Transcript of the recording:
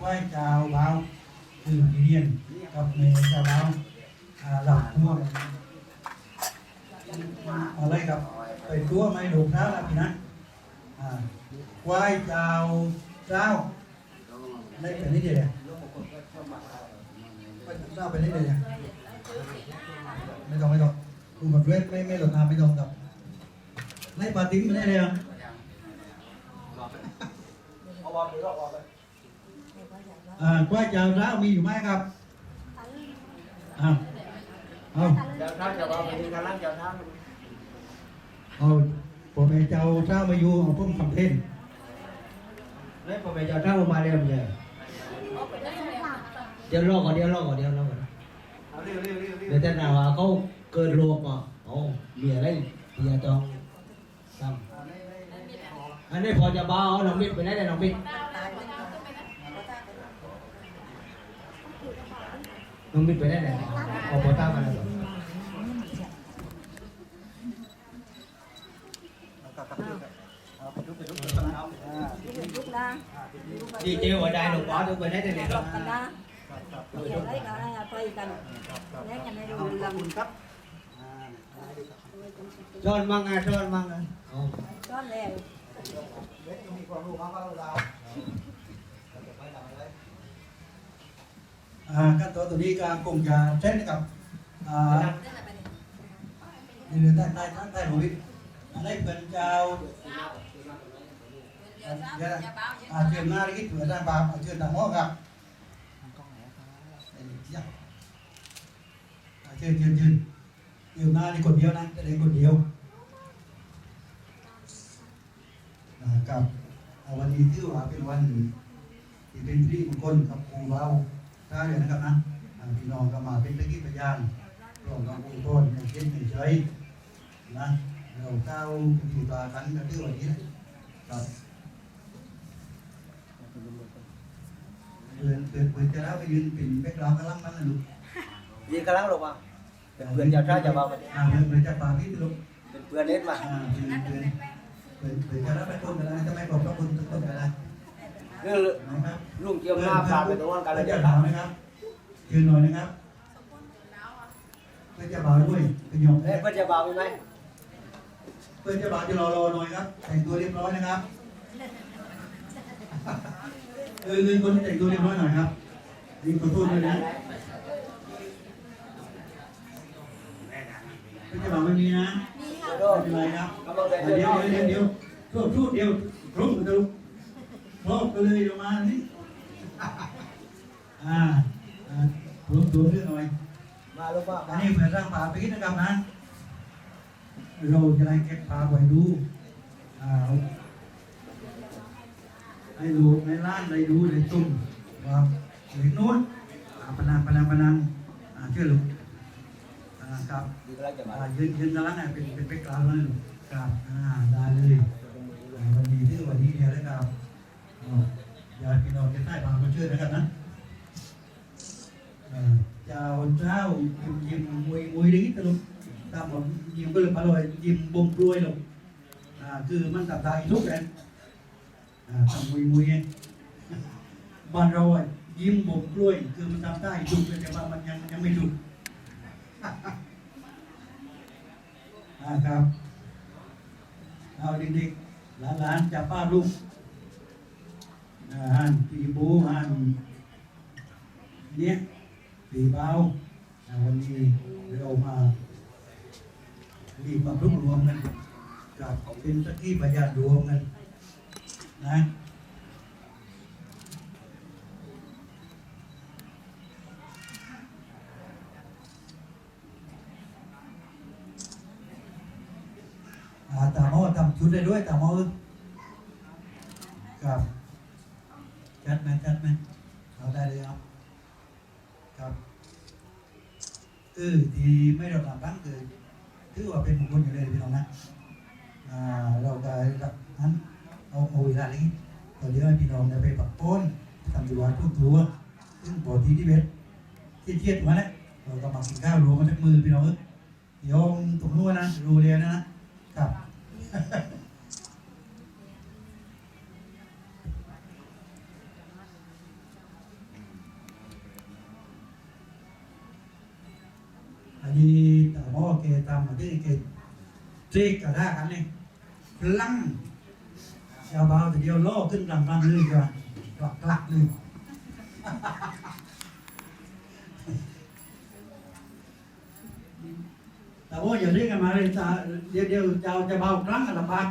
ว้เจ้าเบาคือเรียนกับเมย์เจ้าเบาอ่าหลับทั่วอะไรครับไปตัวไม่ดูพระละพี่นะอ่าไหว้เจ้าเจ้าได้เป็นนี่เดียวเลยเจ้าเป็นนี่เดียวเนี่ยไม่ต้องไม่ต้องดูกับเวทไม่ไม่หลดน้ำไม่ต้องกับไล่ปาติ้งไม่ได้เลยอะเอ่า กล้วยเจ้าเท้ามีอยู่ไหมครับอ้าวเอาเจ้าท่านจะว่าไปที่กำลังเจ้าท่านเอาผมเอเจ้าเท้ามาอยู่เอาพุ่มคำเพ่น đấy mà mẹ จ้าท่านมาเร็วเลยเดี๋ยวรอก่อนเดี๋ยวรอก่อนเดี๋ยวรอก่อนเอาเร็วเร็วเร็วเดี๋ยวแต่หนาว่าเขาเกินโลกอะโอ้เมียอะไรเมียต้องซ้ำอันนี้พอจะบ้าเอาน้องมิดไปได้เลยน้องมิด น้องมิดไปได้เลยพอพอตามมาแล้วเหรอ lúc đó ดีเจหัวใจหลวงพ่อทุกไปได้เลยครับ cần đó giờ lấy đó là tùy cần lấy nhà này rồi làm ช้อนมั่งอะช้อนมั่งอะอ๋อ có lèo อ่า ขั้นตอนตัวนี้ก็คงจะเช่นกับอ่านี่เรือใต้ใต้ใต้หัววิทย์อันนี้เป็นเจ้าเดี๋ยวนะอ่าเชิญหน้าลิขิตเผื่อทางบาปเอาเชิญทางหม้อครับเจ้าอ่าเชิญเชิญเชิญเดี๋ยวหน้านี่คนเดียวนะจะได้คนเดียวกับวันนี้ถือว่าเป็นวันที่เป็นสิริมงคลกับครูเบา ท่าเรือนะครับนะอ่าพี่น้องก็มาเป็นตะกี้พยานร่วมกับครูโทษในเช่นในเฉยนะเราเก้าอยู่ตาคันก็ถือวันนี้นะครับเพื่อนเพื่อนเพื่อนจะแล้วไปยืนเป็นแบ็คกราวด์กำลังมันนะลูก gì cái lắm luôn mà quyền จ้าท่านจะว่าไปอ่าเพื่อนเพื่อนจะปาพี่ลูกเป็นเพื่อนเน็ตมาอ่าเพื่อนเพื่อนเพื่อนเพื่อนจะรับไปต้นกันแล้วจะไม่บอกพระคุณต้นกันแล้ว เรื่องนะครับลุงเจียมหน้าพาไปตรงนั้นกันเลยเจ้าเจ้าบ่าท่าวนนะครับยืนหน่อยนะครับเพื่อนเจ้าบ่าวด้วยเป็นโยมเฮ้ยเพื่อนจะบ่าวมีไหมเพื่อนเจ้าบ่าวจะรอรอหน่อยครับแต่งตัวเรียบร้อยนะครับเออเงินคนที่แต่งตัวเรียบร้อยหน่อยครับรีบขอโทษด้วยนะเพื่อนเจ้าบ่าวไม่มีนะโดไม่เป็นไรครับกำลังใจเดี๋ยวเจ้าเดี๋ยวเดี๋ยวเดี๋ยวโทษพูดเดียวครบกันดู ครบกันเลยเดี๋ยวมานี่อ่าอ่ารวมตัวเรื่องหน่อยมาลูกว่าอันนี้เพื่อสร้างป่าไปกิจกรรมนะเราจะได้เก็บป่าไว้ดูอ่าให้ดูในร้านได้ดูได้จุ่มว่าเห็นนู้นอ่าพนันพนันพนันอ่าเชื่อลูกอ่าครับดีกำลังจะมาอ่ายืนยืนกำลังอะเป็นเป็นเป็นกลางเลยลูกครับอ่าได้เลยอ่าวันนี้ที่วันนี้เดียวแล้วครับอ๋อญา ใต้บาวามเชื่อนะครับนะเจ้าเจ้ายิ้มยิมมวยมวยดีตลกตามผมยิ้มก็เลยอร่อยยิ้มบ่มรวยลงคือมันตับตายทุกแรงทำมวยมวยบ้านเรายิ้มบ่มรวย คือมันทำได้ถูกแต่ว่ามันยังยังไม่ถูกครับเอาเด็กๆหลานๆจะป้าลูก หันปีบูหันเนี่ยปีเบาอ่าวันนี้เรามารีบมารวบรวมกันกับเป็นสักที่พยานรวมกันนะอ่าตามอทำชุดได้ด้วยตามอครับ จัดไหมจัดไหมเอาได้เลยครับ ครับคือที่ไม่เราทำบ้างคือถือว่าเป็นมงคลอยู่เลยพี่น้องนะอ่าเราได้รับนั้นเอาเอาเวลานี้ตอนเดี๋ยวให้พี่น้องได้ไปปักป้นทำดีวันทุกตัวซึ่งปกติที่เบ็ดที่เทียดมาเนี่ยเราก็มากินข้าวรวมมาจากมือพี่น้องเอ้ยเดี๋ยวตรงนู้นนะรูเรียนนะนะครับ โมอเกตามมาที่เกทริกกระด้ากันนี่พลังชาวบ้านแต่เดียวโลขึ้นรังรังเลยกันกลักกลักเลยแต่ว่าอย่าเรียกกันมาเลยจะเดี๋ยวเดี๋ยวจะจะเบาครั้งกันลำบาก